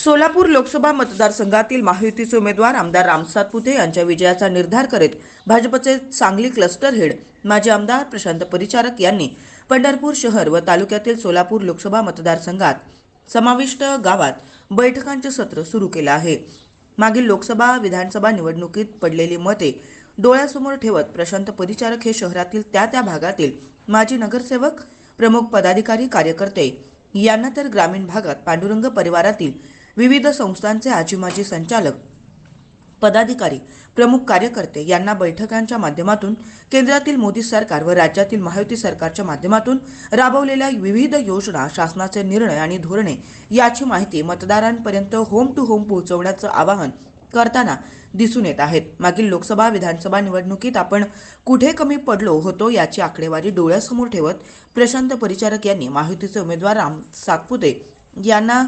सोलापूर लोकसभा मतदारसंघातील महायुतीचे उमेदवार आमदार रामसात पुते यांच्या विजयाचा निर्धार करीत भाजपचे सांगली क्लस्टर हेड माजी आमदार प्रशांत परिचारक यांनी पंढरपूर शहर व तालुक्यातील सोलापूर लोकसभा मतदारसंघात समाविष्ट गावात बैठकांचे सत्र सुरू केलं आहे. मागील लोकसभा विधानसभा निवडणुकीत पडलेली मते डोळ्यासमोर ठेवत प्रशांत परिचारक हे शहरातील त्या त्या भागातील माजी नगरसेवक प्रमुख पदाधिकारी कार्यकर्ते यांना तर ग्रामीण भागात पांडुरंग परिवारातील विविध संस्थांचे आजीमाजी संचालक पदाधिकारी प्रमुख कार्यकर्ते यांना बैठकांच्या माध्यमातून केंद्रातील मोदी सरकार व राज्यातील महायुती सरकारच्या माध्यमातून राबवलेल्या विविध योजना शासनाचे निर्णय आणि धोरणे याची माहिती मतदारांपर्यंत होम टू होम पोहोचवण्याचं आवाहन करताना दिसून येत आहेत. मागील लोकसभा विधानसभा निवडणुकीत आपण कुठे कमी पडलो होतो याची आकडेवारी डोळ्यासमोर ठेवत प्रशांत परिचारक यांनी महायुतीचे उमेदवार राम सातपुते यांना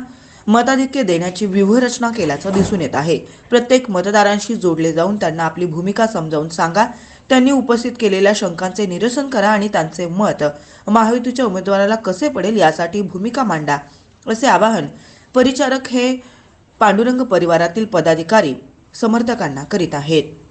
मताधिक्य देण्याची व्यूहरचना केल्याचं दिसून येत आहे. प्रत्येक मतदारांशी जोडले जाऊन त्यांना आपली भूमिका समजावून सांगा. त्यांनी उपस्थित केलेल्या शंकांचे निरसन करा आणि त्यांचे मत महायुतीच्या उमेदवाराला कसे पडेल यासाठी भूमिका मांडा असे आवाहन परिचारक हे पांडुरंग परिवारातील पदाधिकारी समर्थकांना करीत आहेत.